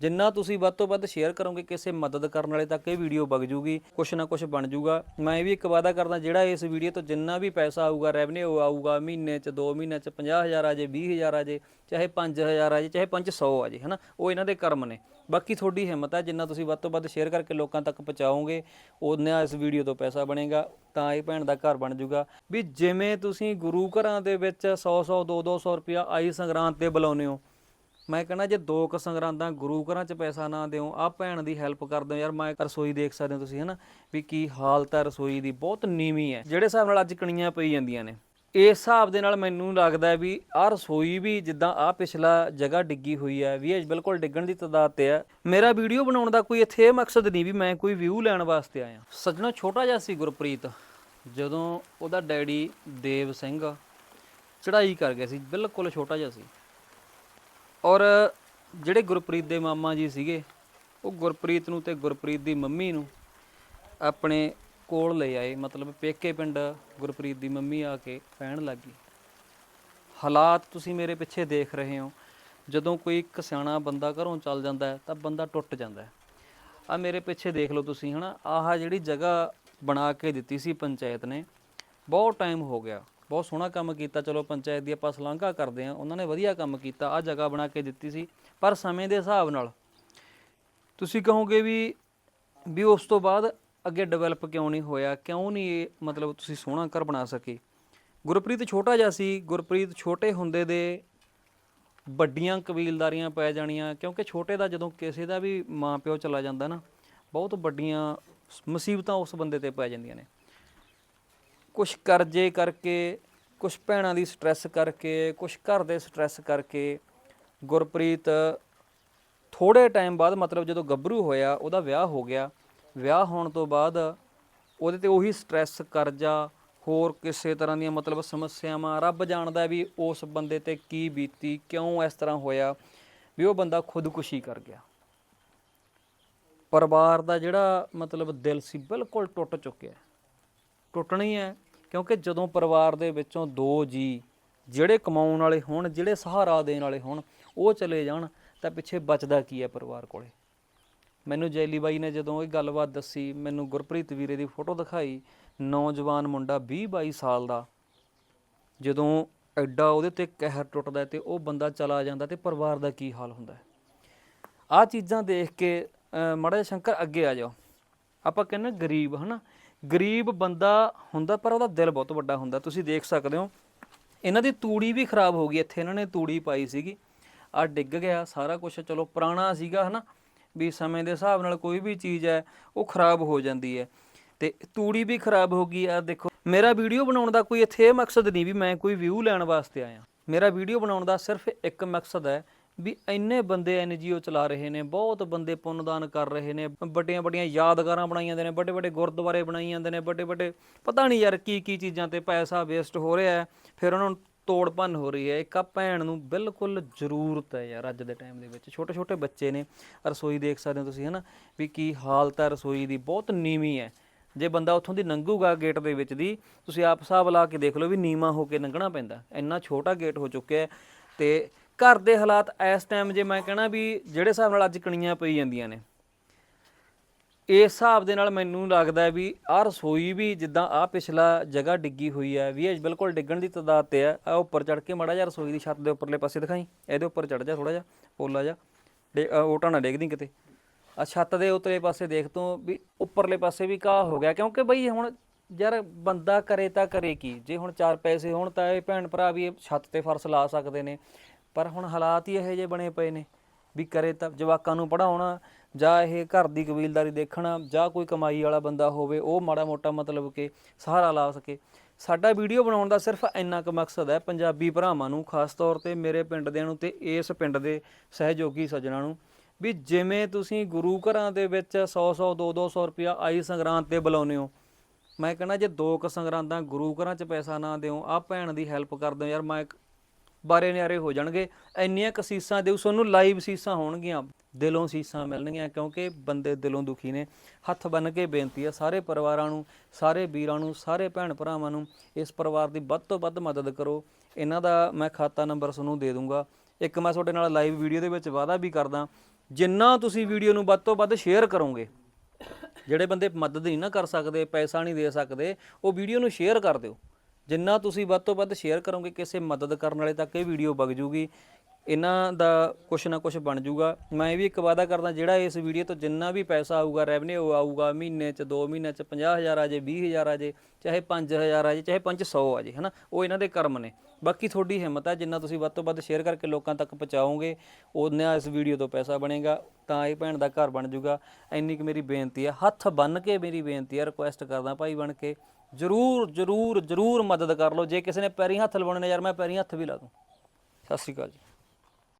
ਜਿੰਨਾ ਤੁਸੀਂ ਵੱਧ ਤੋਂ ਵੱਧ ਸ਼ੇਅਰ ਕਰੋਗੇ ਕਿਸੇ ਮਦਦ ਕਰਨ ਵਾਲੇ, ਤੱਕ ਇਹ ਵੀਡੀਓ ਵਗ ਜੂਗੀ, ਕੁਛ ਨਾ ਕੁਛ ਬਣ ਜੂਗਾ। ਮੈਂ ਇਹ ਵੀ ਇੱਕ ਵਾਅਦਾ ਕਰਦਾ, ਜਿਹੜਾ ਇਸ ਵੀਡੀਓ ਤੋਂ ਜਿੰਨਾ ਵੀ ਪੈਸਾ ਆਊਗਾ ਰੈਵਨਿਊ ਆਊਗਾ, ਮਹੀਨੇ 'ਚ 2 ਮਹੀਨਿਆਂ 'ਚ 50000 ਆ ਜੇ 20000 ਆ ਜੇ, ਚਾਹੇ 5000 ਆ ਜੇ, ਚਾਹੇ 500 ਆ ਜੇ, ਹਨਾ? ਉਹ ਇਹਨਾਂ ਦੇ ਕਰਮ ਨੇ। ਬਾਕੀ ਤੁਹਾਡੀ ਹਿੰਮਤ ਹੈ, ਜਿੰਨਾ ਤੁਸੀਂ ਵੱਧ ਤੋਂ ਵੱਧ ਸ਼ੇਅਰ ਕਰਕੇ ਲੋਕਾਂ ਤੱਕ ਪਹੁੰਚਾਓਗੇ ਉਹਨਾਂ ਇਸ ਵੀਡੀਓ ਤੋਂ ਪੈਸਾ ਬਣੇਗਾ, ਤਾਂ ਇਹ ਭੈਣ ਦਾ ਘਰ ਬਣ ਜੂਗਾ। ਵੀ ਜਿਵੇਂ ਤੁਸੀਂ ਗੁਰੂ ਘਰਾਂ ਦੇ ਵਿੱਚ 100 100 2 200 ਰੁਪਿਆ ਆਈ ਸੰਗਰਾਂਦ ਤੇ ਬੁਲਾਉਂਦੇ ਹੋ ਮੈਂ ਕਹਿੰਦਾ ਜੇ ਦੋ ਕ ਸੰਗਰਾਂਦਾਂ ਗੁਰੂ ਘਰਾਂ 'ਚ ਪੈਸਾ ਨਾ ਦਿਓ ਆ ਭੈਣ ਦੀ ਹੈਲਪ ਕਰ ਹੋ ਯਾਰ ਮੈਂ ਰਸੋਈ ਦੇਖ ਸਕਦੇ ਹੋ ਤੁਸੀਂ, ਹਨਾ? ਵੀ ਕੀ ਹਾਲਤ ਹੈ ਰਸੋਈ ਦੀ, ਬਹੁਤ ਨੀਵੀਂ ਹੈ। ਜਿਹੜੇ ਹਿਸਾਬ ਨਾਲ ਅੱਜ ਕਣੀਆਂ ਪਈ ਜਾਂਦੀਆਂ ਨੇ ਇਸ ਹਿਸਾਬ ਦੇ ਨਾਲ ਮੈਨੂੰ ਲੱਗਦਾ ਵੀ ਆ ਰਸੋਈ ਵੀ ਜਿੱਦਾਂ ਆ ਪਿਛਲਾ ਜਗ੍ਹਾ ਡਿੱਗੀ ਹੋਈ ਹੈ, ਵੀ ਇਹ ਬਿਲਕੁਲ ਡਿੱਗਣ ਦੀ ਤਦਾਦ ਤੇ ਹੈ। ਮੇਰਾ ਵੀਡੀਓ ਬਣਾਉਣ ਦਾ ਕੋਈ ਇੱਥੇ ਇਹ ਮਕਸਦ ਨਹੀਂ ਵੀ ਮੈਂ ਕੋਈ ਵਿਊ ਲੈਣ ਵਾਸਤੇ ਆਇਆ। ਸੱਜਣਾ, ਛੋਟਾ ਜਿਹਾ ਸੀ ਗੁਰਪ੍ਰੀਤ, ਜਦੋਂ ਉਹਦਾ ਡੈਡੀ ਦੇਵ ਸਿੰਘ ਚੜ੍ਹਾਈ ਕਰ ਗਿਆ ਸੀ, ਬਿਲਕੁਲ ਛੋਟਾ ਜਿਹਾ ਸੀ। ਔਰ ਜਿਹੜੇ ਗੁਰਪ੍ਰੀਤ ਦੇ ਮਾਮਾ ਜੀ ਸੀਗੇ, ਉਹ ਗੁਰਪ੍ਰੀਤ ਨੂੰ ਤੇ ਗੁਰਪ੍ਰੀਤ ਦੀ ਮੰਮੀ ਨੂੰ ਆਪਣੇ ਕੋਲ ਲੈ ਆਏ, ਮਤਲਬ ਪੇਕੇ ਪਿੰਡ ਗੁਰਪ੍ਰੀਤ ਦੀ ਮੰਮੀ ਆ ਕੇ ਰਹਿਣ ਲੱਗੀ ਹਾਲਾਤ ਤੁਸੀਂ ਮੇਰੇ ਪਿੱਛੇ ਦੇਖ ਰਹੇ ਹੋ। ਜਦੋਂ ਕੋਈ ਇੱਕ ਸਿਆਣਾ ਬੰਦਾ ਘਰੋਂ ਚੱਲ ਜਾਂਦਾ ਤਾਂ ਬੰਦਾ ਟੁੱਟ ਜਾਂਦਾ ਹੈ। ਆ ਮੇਰੇ ਪਿੱਛੇ ਦੇਖ ਲਓ ਤੁਸੀਂ, ਹਨਾ? ਆਹ ਜਿਹੜੀ ਜਗ੍ਹਾ ਬਣਾ ਕੇ ਦਿੱਤੀ ਸੀ ਪੰਚਾਇਤ ਨੇ, ਬਹੁਤ ਟਾਈਮ ਹੋ ਗਿਆ। ਬਹੁਤ ਸੋਹਣਾ ਕੰਮ ਕੀਤਾ, ਚਲੋ ਪੰਚਾਇਤ ਦੀ ਆਪਾਂ ਸ਼ਲਾਘਾ ਕਰਦੇ ਆ ਉਹਨਾਂ ਨੇ ਵਧੀਆ ਕੰਮ ਕੀਤਾ ਆ ਜਗ੍ਹਾ ਬਣਾ ਕੇ ਦਿੱਤੀ ਸੀ, ਪਰ ਸਮੇਂ ਦੇ ਹਿਸਾਬ ਨਾਲ ਤੁਸੀਂ ਕਹੋਗੇ ਵੀ ਵੀ ਉਸ ਤੋਂ ਬਾਅਦ ਅੱਗੇ ਡਿਵੈਲਪ ਕਿਉਂ ਨਹੀਂ ਹੋਇਆ, ਕਿਉਂ ਨਹੀਂ ਇਹ ਮਤਲਬ ਤੁਸੀਂ ਸੋਹਣਾ ਘਰ ਬਣਾ ਸਕੇ? ਗੁਰਪ੍ਰੀਤ ਛੋਟਾ ਜਿਹਾ ਸੀ, ਗੁਰਪ੍ਰੀਤ ਛੋਟੇ ਹੁੰਦੇ ਦੇ ਵੱਡੀਆਂ ਕਬੀਲਦਾਰੀਆਂ ਪੈ ਜਾਣੀਆਂ, ਕਿਉਂਕਿ ਛੋਟੇ ਦਾ ਜਦੋਂ ਕਿਸੇ ਦਾ ਵੀ ਮਾਂ ਪਿਓ ਚਲਾ ਜਾਂਦਾ ਨਾ, ਬਹੁਤ ਵੱਡੀਆਂ ਮੁਸੀਬਤਾਂ ਉਸ ਬੰਦੇ ਤੇ ਪੈ ਜਾਂਦੀਆਂ ਨੇ। ਕੁਝ ਕਰਜ਼ੇ ਕਰਕੇ ਕੁਝ ਭੈਣਾਂ ਦੀ ਸਟ੍ਰੈਸ ਕਰਕੇ ਕੁਝ ਘਰ ਦੇ ਸਟ੍ਰੈਸ ਕਰਕੇ ਗੁਰਪ੍ਰੀਤ ਥੋੜੇ ਟਾਈਮ ਬਾਅਦ ਮਤਲਬ ਜਦੋਂ ਗੱਭਰੂ ਹੋਇਆ, ਉਹਦਾ ਵਿਆਹ ਹੋ ਗਿਆ। ਵਿਆਹ ਹੋਣ ਤੋਂ ਬਾਅਦ ਉਹਦੇ ਤੇ ਉਹੀ ਸਟ੍ਰੈਸ ਕਰਜ਼ਾ, ਹੋਰ ਕਿਸੇ ਤਰ੍ਹਾਂ ਦੀਆਂ ਮਤਲਬ ਸਮੱਸਿਆਵਾਂ, ਰੱਬ ਜਾਣਦਾ ਵੀ ਉਸ ਬੰਦੇ ਤੇ ਕੀ ਬੀਤੀ, ਕਿਉਂ ਇਸ ਤਰ੍ਹਾਂ ਹੋਇਆ, ਵੀ ਉਹ ਬੰਦਾ ਖੁਦਕੁਸ਼ੀ ਕਰ ਗਿਆ। ਪਰਿਵਾਰ ਦਾ ਜਿਹੜਾ ਮਤਲਬ ਦਿਲ ਸੀ ਬਿਲਕੁਲ ਟੁੱਟ ਚੁੱਕਿਆ। ਟੁੱਟਣੀ ਹੈ। ਕਿਉਂਕਿ ਜਦੋਂ ਪਰਿਵਾਰ ਦੇ ਵਿੱਚੋਂ ਦੋ ਜੀ ਜਿਹੜੇ ਕਮਾਉਣ ਵਾਲੇ ਹੋਣ, ਜਿਹੜੇ ਸਹਾਰਾ ਦੇਣ ਵਾਲੇ ਹੋਣ, ਉਹ ਚਲੇ ਜਾਣ, ਤਾਂ ਪਿੱਛੇ ਬਚਦਾ ਕੀ ਹੈ ਪਰਿਵਾਰ ਕੋਲੇ? ਮੈਨੂੰ ਜੈਲੀ ਬਾਈ ਨੇ ਜਦੋਂ ਇਹ ਗੱਲਬਾਤ ਦੱਸੀ, ਮੈਨੂੰ ਗੁਰਪ੍ਰੀਤ ਵੀਰੇ ਦੀ ਫੋਟੋ ਦਿਖਾਈ, ਨੌਜਵਾਨ ਮੁੰਡਾ 20 22 ਸਾਲ ਦਾ, ਜਦੋਂ ਐਡਾ ਉਹਦੇ ਤੇ ਕਹਿਰ ਟੁੱਟਦਾ ਹੈ ਤੇ ਉਹ ਬੰਦਾ ਚਲਾ ਜਾਂਦਾ ਤੇ ਪਰਿਵਾਰ ਦਾ ਕੀ ਹਾਲ ਹੁੰਦਾ ਹੈ? ਆਹ ਚੀਜ਼ਾਂ ਦੇਖ ਕੇ, ਅਹ ਮਾੜਾ ਸ਼ੰਕਰ ਅੱਗੇ ਆ ਜਾਓ। ਆਪਾਂ ਕਹਿੰਦੇ ਗਰੀਬ, ਹਨਾ? ਗਰੀਬ ਬੰਦਾ ਹੁੰਦਾ, ਪਰ ਉਹਦਾ ਦਿਲ ਬਹੁਤ ਵੱਡਾ ਹੁੰਦਾ। ਤੁਸੀਂ ਦੇਖ ਸਕਦੇ ਹੋ, ਇਹਨਾਂ ਦੀ ਤੂੜੀ ਵੀ ਖਰਾਬ ਹੋ ਗਈ। ਇੱਥੇ ਇਹਨਾਂ ਨੇ ਤੂੜੀ ਪਾਈ ਸੀਗੀ। ਆ ਡਿੱਗ ਗਿਆ, ਸਾਰਾ ਕੁਝ ਚਲੋ, ਪੁਰਾਣਾ ਸੀਗਾ, ਹਨਾ? ਵੀ ਸਮੇਂ ਦੇ ਹਿਸਾਬ ਨਾਲ ਕੋਈ ਵੀ ਚੀਜ਼ ਹੈ, ਉਹ ਖਰਾਬ ਹੋ ਜਾਂਦੀ ਹੈ। ਤੇ ਤੂੜੀ ਵੀ ਖਰਾਬ ਹੋ ਗਈ। ਆ ਦੇਖੋ, ਮੇਰਾ ਵੀਡੀਓ ਬਣਾਉਣ ਦਾ ਕੋਈ ਇੱਥੇ ਇਹ ਮਕਸਦ ਨਹੀਂ ਵੀ ਮੈਂ ਕੋਈ ਵਿਊ ਲੈਣ ਵਾਸਤੇ ਆਇਆ। ਮੇਰਾ ਵੀਡੀਓ ਬਣਾਉਣ ਦਾ ਸਿਰਫ ਇੱਕ ਮਕਸਦ ਹੈ ਵੀ ਇੰਨੇ ਬੰਦੇ ਐਨਜੀਓ ਚਲਾ ਰਹੇ ਨੇ, ਬਹੁਤ ਬੰਦੇ ਪੁੰਨਦਾਨ ਕਰ ਰਹੇ ਨੇ, ਵੱਡੀਆਂ ਵੱਡੀਆਂ ਯਾਦਗਾਰਾਂ ਬਣਾਈਆਂ ਜਾਂਦੇ ਨੇ, ਵੱਡੇ ਵੱਡੇ ਗੁਰਦੁਆਰੇ ਬਣਾਈ ਜਾਂਦੇ ਨੇ, ਵੱਡੇ ਵੱਡੇ ਪਤਾ ਨਹੀਂ ਯਾਰ ਕੀ ਕੀ ਚੀਜ਼ਾਂ ਤੇ ਪੈਸਾ ਵੇਸਟ ਹੋ ਰਿਹਾ ਹੈ, ਫਿਰ ਉਹਨਾਂ ਨੂੰ ਤੋੜ ਭੰਨ ਹੋ ਰਹੀ ਹੈ। ਇੱਕ ਆ ਭੈਣ ਨੂੰ ਬਿਲਕੁਲ ਜ਼ਰੂਰਤ ਹੈ ਯਾਰ ਅੱਜ ਦੇ ਟਾਈਮ ਦੇ ਵਿੱਚ। ਛੋਟੇ ਛੋਟੇ ਬੱਚੇ ਨੇ, ਰਸੋਈ ਦੇਖ ਸਕਦੇ ਹੋ ਤੁਸੀਂ, ਹਨਾ? ਵੀ ਕੀ ਹਾਲਤ ਹੈ ਰਸੋਈ ਦੀ, ਬਹੁਤ ਨੀਵੀਂ ਹੈ। ਜੇ ਬੰਦਾ ਉੱਥੋਂ ਦੀ ਲੰਘੂਗਾ ਗੇਟ ਦੇ ਵਿੱਚ ਦੀ, ਤੁਸੀਂ ਆਪ ਹਿਸਾਬ ਲਾ ਕੇ ਦੇਖ ਲਓ ਵੀ ਨੀਵਾ ਹੋ ਕੇ ਲੰਘਣਾ ਪੈਂਦਾ। ਇੰਨਾ ਛੋਟਾ ਗੇਟ ਹੋ ਚੁੱਕਿਆ ਹੈ ਤੇ ਘਰ ਦੇ ਹਾਲਾਤ ਇਸ ਟਾਈਮ ਜੇ ਮੈਂ ਕਹਿਣਾ ਵੀ ਜਿਹੜੇ ਹਿਸਾਬ ਨਾਲ ਅੱਜ ਕਣੀਆਂ ਪਈ ਜਾਂਦੀਆਂ ਨੇ ਇਸ ਹਿਸਾਬ ਦੇ ਨਾਲ ਮੈਨੂੰ ਲੱਗਦਾ ਵੀ ਆਹ ਰਸੋਈ ਵੀ ਜਿੱਦਾਂ ਆਹ ਪਿਛਲਾ ਜਗ੍ਹਾ ਡਿੱਗੀ ਹੋਈ ਹੈ ਵੀ ਇਹ ਬਿਲਕੁਲ ਡਿੱਗਣ ਦੀ ਤਦਾਦ ਤੇ ਹੈ ਆ ਉੱਪਰ ਚੜ ਕੇ ਮੜਾ ਜਿਹਾ ਰਸੋਈ ਦੀ ਛੱਤ ਦੇ ਉੱਪਰਲੇ ਪਾਸੇ ਦਿਖਾਈ, ਇਹਦੇ ਉੱਪਰ ਚੜ ਜਾ ਥੋੜਾ ਜਿਹਾ, ਪੋਲਾ ਜਾ ਓਟਾ ਨਾ ਡਿੱਗਦੀ ਕਿਤੇ। ਆ ਛੱਤ ਦੇ ਉਤਲੇ ਪਾਸੇ ਦੇਖ ਤੂੰ ਵੀ ਉੱਪਰਲੇ ਪਾਸੇ ਵੀ ਘਾਹ ਹੋ ਗਿਆ, ਕਿਉਂਕਿ ਬਈ ਹੁਣ ਯਾਰ ਬੰਦਾ ਕਰੇ ਤਾਂ ਕਰੇ ਕੀ, ਜੇ ਹੁਣ ਚਾਰ ਪੈਸੇ ਹੋਣ ਤਾਂ ਇਹ ਭੈਣ ਭਰਾ ਵੀ ਇਹ ਛੱਤ ਤੇ ਫਰਸ਼ ਲਾ ਸਕਦੇ ਨੇ ਪਰ ਹੁਣ ਹਾਲਾਤ ਹੀ ਇਹੋ ਜਿਹੇ ਬਣੇ ਪਏ ਨੇ ਵੀ ਕਰੇ ਤਾਂ ਜਵਾਕਾਂ ਨੂੰ ਪੜਾਉਣਾ ਜਾਂ ਇਹ ਘਰ ਦੀ ਕਬੀਲਦਾਰੀ ਦੇਖਣਾ ਜਾਂ ਕੋਈ ਕਮਾਈ ਵਾਲਾ ਬੰਦਾ ਹੋਵੇ, ਉਹ ਮਾੜਾ ਮੋਟਾ ਮਤਲਬ ਕਿ ਸਹਾਰਾ ਲਾ ਸਕੇ। ਸਾਡਾ ਵੀਡੀਓ ਬਣਾਉਣ ਦਾ ਸਿਰਫ ਇੰਨਾ ਕੁ ਮਕਸਦ ਹੈ ਪੰਜਾਬੀ ਭਰਾਵਾਂ ਨੂੰ, ਖਾਸ ਤੌਰ ਤੇ ਮੇਰੇ ਪਿੰਡ ਦੇ ਨੂੰ ਤੇ ਇਸ ਪਿੰਡ ਦੇ ਸਹਿਯੋਗੀ ਸੱਜਣਾ ਨੂੰ, ਵੀ ਜਿਵੇਂ ਤੁਸੀਂ ਗੁਰੂ ਘਰਾਂ ਦੇ ਵਿੱਚ 100 100 2 200 ਰੁਪਿਆ ਆਈ ਸੰਗਰਾਂਦ ਤੇ ਬੁਲਾਉਂਦੇ ਹੋ, ਮੈਂ ਕਹਿੰਦਾ ਜੇ ਦੋ ਕ ਸੰਗਰਾਂਦਾਂ ਗੁਰੂ ਘਰਾਂ 'ਚ ਪੈਸਾ ਨਾ ਦਿਓ ਆ ਭੈਣ ਦੀ ਹੈਲਪ ਕਰ ਦਿਓ, ਯਾਰ ਮੈਂ ਬਾਰੇ ਨਿਆਰੇ ਹੋ ਜਾਣਗੇ। ਇੰਨੀਆਂ ਕੁ ਸੀਸਾਂ ਦਿਓ ਤੁਹਾਨੂੰ ਲਾਈਵ ਸੀਸਾਂ ਹੋਣਗੀਆਂ। ਦਿਲੋਂ ਸੀਸਾਂ ਮਿਲਣਗੀਆਂ ਕਿਉਂਕਿ ਬੰਦੇ ਦਿਲੋਂ ਦੁਖੀ ਨੇ। ਹੱਥ ਬੰਨ ਕੇ ਬੇਨਤੀ ਆ ਸਾਰੇ ਪਰਿਵਾਰਾਂ ਨੂੰ, ਸਾਰੇ ਵੀਰਾਂ ਨੂੰ, ਸਾਰੇ ਭੈਣ ਭਰਾਵਾਂ ਨੂੰ, ਇਸ ਪਰਿਵਾਰ ਦੀ ਵੱਧ ਤੋਂ ਵੱਧ ਮਦਦ ਕਰੋ। ਇਹਨਾਂ ਦਾ ਮੈਂ ਖਾਤਾ ਨੰਬਰ ਤੁਹਾਨੂੰ ਦੇ ਦੂੰਗਾ। ਇੱਕ ਮੈਂ ਤੁਹਾਡੇ ਨਾਲ ਲਾਈਵ ਵੀਡੀਓ ਦੇ ਵਿੱਚ ਵਾਅਦਾ ਵੀ ਕਰਦਾ, ਜਿੰਨਾ ਤੁਸੀਂ ਵੀਡੀਓ ਨੂੰ ਵੱਧ ਤੋਂ ਵੱਧ ਸ਼ੇਅਰ ਕਰੋਗੇ, ਜਿਹੜੇ ਬੰਦੇ ਮਦਦ ਨਹੀਂ ਨਾ ਕਰ ਸਕਦੇ, ਪੈਸਾ ਨਹੀਂ ਦੇ ਸਕਦੇ, ਉਹ ਵੀਡੀਓ ਨੂੰ ਸ਼ੇਅਰ ਕਰ ਦਿਓ। ਜਿੰਨਾ ਤੁਸੀਂ ਵੱਧ ਤੋਂ ਵੱਧ ਸ਼ੇਅਰ ਕਰੋਗੇ, ਕਿਸੇ ਮਦਦ ਕਰਨ ਵਾਲੇ ਤੱਕ ਇਹ ਵੀਡੀਓ ਵਗ ਜੂਗੀ। ਇਹਨਾਂ ਦਾ ਕੁਛ ਨਾ ਕੁਛ ਬਣ ਜੂਗਾ ਮੈਂ ਇਹ ਵੀ ਇੱਕ ਵਾਅਦਾ ਕਰਦਾ, ਜਿਹੜਾ ਇਸ ਵੀਡੀਓ ਤੋਂ ਜਿੰਨਾ ਵੀ ਪੈਸਾ ਆਊਗਾ ਰੈਵਨਿਊ ਆਊਗਾ, ਮਹੀਨੇ 'ਚ 2 ਮਹੀਨਿਆਂ 'ਚ 50000 ਆ ਜੇ 20000 ਆ ਜੇ, ਚਾਹੇ 5000 ਆ ਜੇ, ਚਾਹੇ 500 ਆ ਜੇ, ਹਨਾ? ਉਹ ਇਹਨਾਂ ਦੇ ਕਰਮ ਨੇ। ਬਾਕੀ ਤੁਹਾਡੀ ਹਿੰਮਤ ਹੈ ਜਿੰਨਾ ਤੁਸੀਂ ਵੱਧ ਤੋਂ ਵੱਧ ਸ਼ੇਅਰ ਕਰਕੇ ਲੋਕਾਂ ਤੱਕ ਪਹੁੰਚਾਓਗੇ ਉਹਨਾਂ ਇਸ ਵੀਡੀਓ ਤੋਂ ਪੈਸਾ ਬਣੇਗਾ, ਤਾਂ ਇਹ ਭੈਣ ਦਾ ਘਰ ਬਣ ਜੂਗਾ ਇੰਨੀ ਕਿ ਮੇਰੀ ਬੇਨਤੀ ਆ, ਹੱਥ ਬੰਨ ਕੇ ਮੇਰੀ ਬੇਨਤੀ ਹੈ ਰਿਕੁਐਸਟ ਕਰਦਾ ਭਾਈ ਬਣ ਕੇ, ਜਰੂਰ ਜਰੂਰ ਜਰੂਰ ਮਦਦ ਕਰ ਲਓ। ਜੇ ਕਿਸੇ ਨੇ ਪੈਰੀ ਹੱਥ ਲਵਾਉਣੇ ਨੇ, ਯਾਰ ਮੈਂ ਪੈਰੀ ਹੱਥ ਵੀ ਲਾ ਦੂੰ। ਸਤਿ ਸ਼੍ਰੀ ਅਕਾਲ ਜੀ।